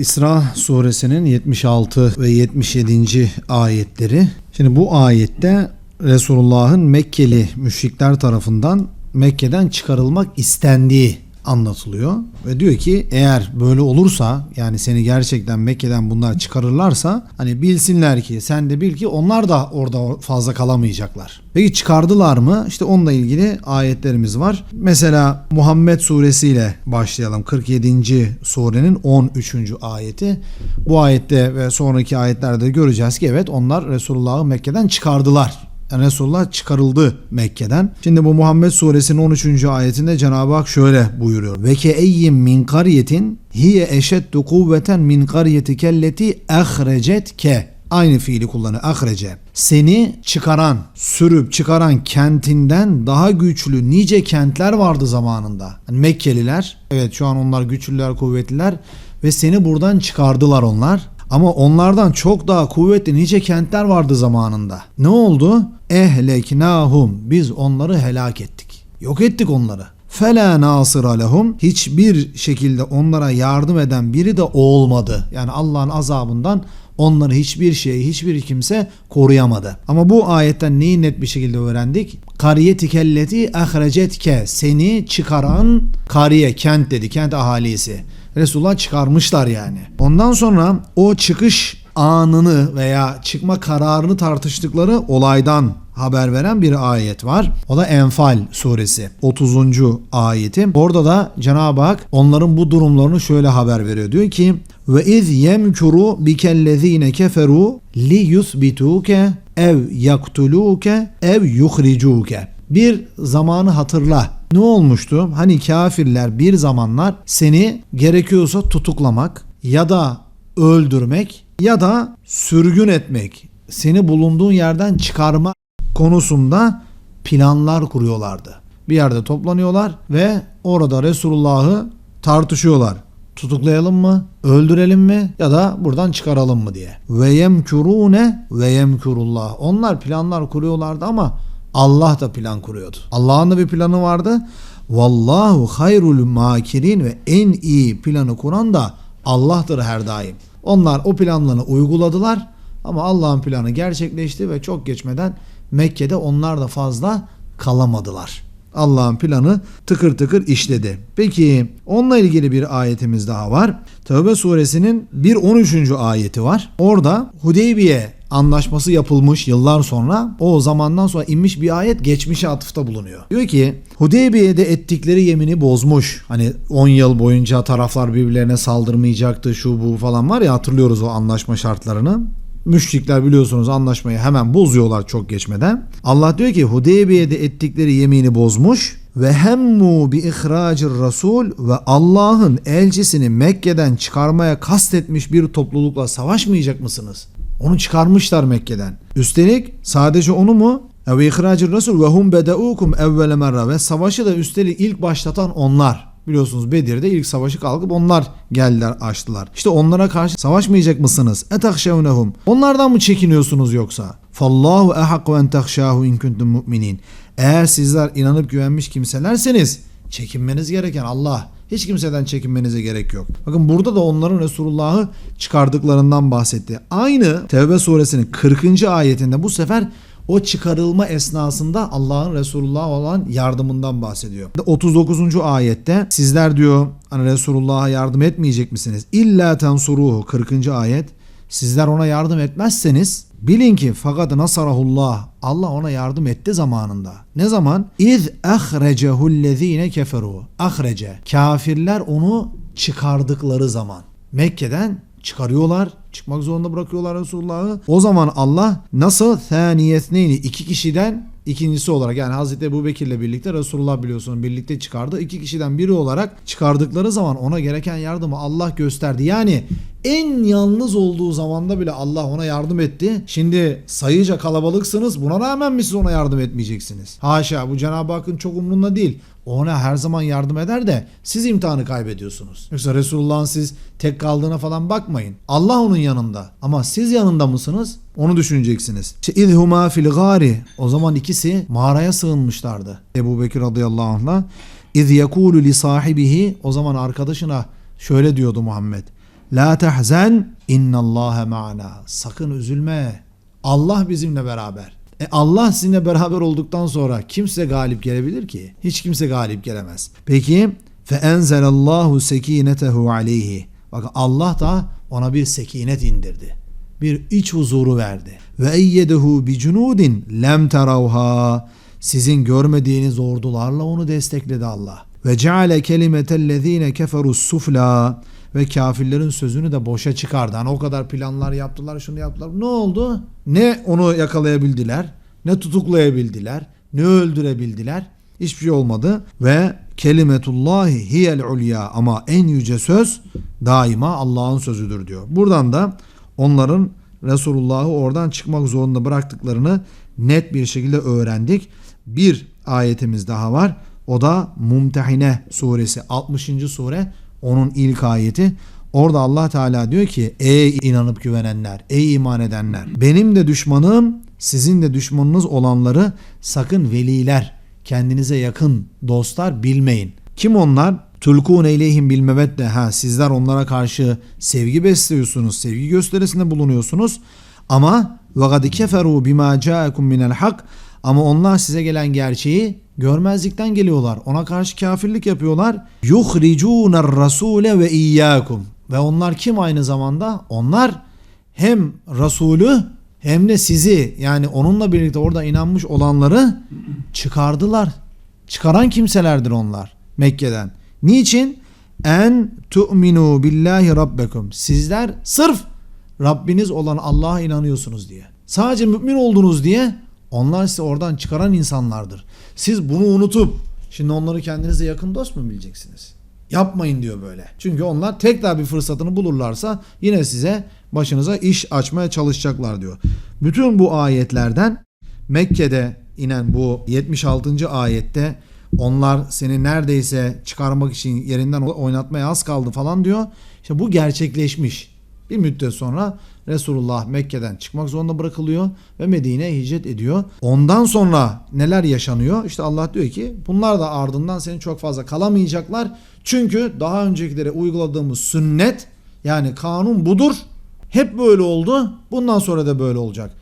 İsra suresinin 76 ve 77. ayetleri. Şimdi bu ayette Resulullah'ın Mekkeli müşrikler tarafından Mekke'den çıkarılmak istendiği anlatılıyor. Ve diyor ki eğer böyle olursa yani seni gerçekten Mekke'den bunlar çıkarırlarsa hani bilsinler ki sen de bil ki onlar da orada fazla kalamayacaklar. Peki çıkardılar mı? İşte onunla ilgili ayetlerimiz var. Mesela Muhammed suresiyle başlayalım. 47. surenin 13. ayeti. Bu ayette ve sonraki ayetlerde göreceğiz ki evet onlar Resulullah'ı Mekke'den çıkardılar. Resulullah çıkarıldı Mekke'den. Şimdi bu Muhammed suresinin 13. ayetinde Cenab-ı Hak şöyle buyuruyor. Ve ke eyyim min kariyetin hiye eşeddu kuvveten min kariyetikelleti ehrecet ke. Aynı fiili kullanıyor. Ahrece. Seni çıkaran, sürüp çıkaran kentinden daha güçlü nice kentler vardı zamanında. Yani Mekkeliler, evet şu an onlar güçlüler, kuvvetliler ve seni buradan çıkardılar onlar. Ama onlardan çok daha kuvvetli nice kentler vardı zamanında. Ne oldu? Ehleknahum. Biz onları helak ettik. Yok ettik onları. Fela nasıra lehum. Hiçbir şekilde onlara yardım eden biri de olmadı. Yani Allah'ın azabından onları hiçbir şey, hiçbir kimse koruyamadı. Ama bu ayetten neyi net bir şekilde öğrendik? Kariyetikelleti ahrecetke. Seni çıkaran kariye, kent dedi, kent ahalisi. Resulullah çıkarmışlar yani. Ondan sonra o çıkış anını veya çıkma kararını tartıştıkları olaydan haber veren bir ayet var. O da Enfal suresi 30. ayeti. Orada da Cenab-ı Hak onların bu durumlarını şöyle haber veriyor. Diyor ki ve iz yemkuru bikellezine keferu li yuthbituke ev yaktuluke ev yuhricuke. Bir zamanı hatırla. Ne olmuştu? Hani kafirler bir zamanlar seni gerekiyorsa tutuklamak ya da öldürmek ya da sürgün etmek, seni bulunduğun yerden çıkarma konusunda planlar kuruyorlardı. Bir yerde toplanıyorlar ve orada Resulullah'ı tartışıyorlar. Tutuklayalım mı? Öldürelim mi? Ya da buradan çıkaralım mı diye. Ve yemkurune ve yemkurullah. Onlar planlar kuruyorlardı ama Allah da plan kuruyordu. Allah'ın da bir planı vardı. Vallahu hayrul makirin ve en iyi planı kuran da Allah'tır her daim. Onlar o planlarını uyguladılar ama Allah'ın planı gerçekleşti ve çok geçmeden Mekke'de onlar da fazla kalamadılar. Allah'ın planı tıkır tıkır işledi. Peki onunla ilgili bir ayetimiz daha var. Tövbe suresinin 1.13. ayeti var. Orada Hudeybiye anlaşması yapılmış yıllar sonra o zamandan sonra inmiş bir ayet geçmişe atıfta bulunuyor. Diyor ki Hudeybiye'de ettikleri yemini bozmuş. Hani 10 yıl boyunca taraflar birbirlerine saldırmayacaktı şu bu falan var ya hatırlıyoruz o anlaşma şartlarını. Müşrikler biliyorsunuz anlaşmayı hemen bozuyorlar çok geçmeden. Allah diyor ki Hudeybiye'de ettikleri yemini bozmuş ve hemmu bi ihracir rasul ve Allah'ın elçisini Mekke'den çıkarmaya kastetmiş bir toplulukla savaşmayacak mısınız? Onu çıkarmışlar Mekke'den. Üstelik sadece onu mu? Ve ihracir rasul ve hum bedaukum evvele merra ve savaşı da üstelik ilk başlatan onlar. Biliyorsunuz Bedir'de ilk savaşı kalkıp onlar geldiler açtılar. İşte onlara karşı savaşmayacak mısınız? Etahşevnehum. Onlardan mı çekiniyorsunuz yoksa? Fallahu ehakku en tahşahu in kuntum mu'minin. Eğer sizler inanıp güvenmiş kimselerseniz çekinmeniz gereken Allah. Hiç kimseden çekinmenize gerek yok. Bakın burada da onların Resulullah'ı çıkardıklarından bahsetti. Aynı Tevbe suresinin 40. ayetinde bu sefer o çıkarılma esnasında Allah'ın Resulullah'a olan yardımından bahsediyor. 39. ayette sizler diyor hani Resulullah'a yardım etmeyecek misiniz? İlla tensuruhu 40. ayet. Sizler ona yardım etmezseniz bilin ki fakat nasarahullah Allah ona yardım etti zamanında. Ne zaman? İz ahrecehullezine keferu. Ahrece. Kafirler onu çıkardıkları zaman. Mekke'den çıkarıyorlar. Çıkmak zorunda bırakıyorlar Resulullah'ı. O zaman Allah nasıl thaniyetneyni iki kişiden ikincisi olarak yani Hazreti Ebu Bekir'le birlikte Resulullah biliyorsunuz birlikte çıkardı. İki kişiden biri olarak çıkardıkları zaman ona gereken yardımı Allah gösterdi. Yani en yalnız olduğu zamanda bile Allah ona yardım etti. Şimdi sayıca kalabalıksınız buna rağmen mi siz ona yardım etmeyeceksiniz? Haşa bu Cenab-ı Hakk'ın çok umrunda değil. Ona her zaman yardım eder de siz imtihanı kaybediyorsunuz. Yoksa Resulullah'ın siz tek kaldığına falan bakmayın. Allah onun yanında. Ama siz yanında mısınız? Onu düşüneceksiniz. İşte idhuma fil gari. O zaman ikisi mağaraya sığınmışlardı. Ebu Bekir radıyallahu anh'la. İz yekulu li sahibihi. O zaman arkadaşına şöyle diyordu Muhammed. La tahzen innallaha ma'ana. Sakın üzülme. Allah bizimle beraber. E Allah sizinle beraber olduktan sonra kimse galip gelebilir ki? Hiç kimse galip gelemez. Peki fe enzelallahu sekinetehu aleyhi. Bakın Allah da ona bir sekinet indirdi. Bir iç huzuru verdi. Ve eyyedehu bi cunudin lem teravha. Sizin görmediğiniz ordularla onu destekledi Allah. Ve ceale kelimetellezine keferus sufla ve kafirlerin sözünü de boşa çıkardı. Hani o kadar planlar yaptılar, şunu yaptılar. Ne oldu? Ne onu yakalayabildiler, ne tutuklayabildiler, ne öldürebildiler. Hiçbir şey olmadı ve kelimetullahi hiyel ulya ama en yüce söz daima Allah'ın sözüdür diyor. Buradan da onların Resulullah'ı oradan çıkmak zorunda bıraktıklarını net bir şekilde öğrendik. Bir ayetimiz daha var. O da Mumtehine suresi 60. sure onun ilk ayeti. Orada Allah Teala diyor ki ey inanıp güvenenler, ey iman edenler. Benim de düşmanım, sizin de düşmanınız olanları sakın veliler, kendinize yakın dostlar bilmeyin. Kim onlar? Tulkun eyleyhim bil mevedde. Ha sizler onlara karşı sevgi besliyorsunuz, sevgi gösterisinde bulunuyorsunuz. Ama ve keferu bima ca'akum minel hak. Ama onlar size gelen gerçeği görmezlikten geliyorlar. Ona karşı kafirlik yapıyorlar. Yuhricûner rasûle ve iyyakum. Ve onlar kim aynı zamanda? Onlar hem Resulü hem de sizi yani onunla birlikte orada inanmış olanları çıkardılar. Çıkaran kimselerdir onlar Mekke'den. Niçin? En tu'minu billahi rabbekum. Sizler sırf Rabbiniz olan Allah'a inanıyorsunuz diye. Sadece mümin oldunuz diye onlar sizi oradan çıkaran insanlardır. Siz bunu unutup şimdi onları kendinize yakın dost mu bileceksiniz? Yapmayın diyor böyle. Çünkü onlar tekrar bir fırsatını bulurlarsa yine size başınıza iş açmaya çalışacaklar diyor. Bütün bu ayetlerden Mekke'de inen bu 76. ayette onlar seni neredeyse çıkarmak için yerinden oynatmaya az kaldı falan diyor. İşte bu gerçekleşmiş. Bir müddet sonra Resulullah Mekke'den çıkmak zorunda bırakılıyor ve Medine'ye hicret ediyor. Ondan sonra neler yaşanıyor? İşte Allah diyor ki bunlar da ardından seni çok fazla kalamayacaklar. Çünkü daha öncekilere uyguladığımız sünnet yani kanun budur. Hep böyle oldu. Bundan sonra da böyle olacak.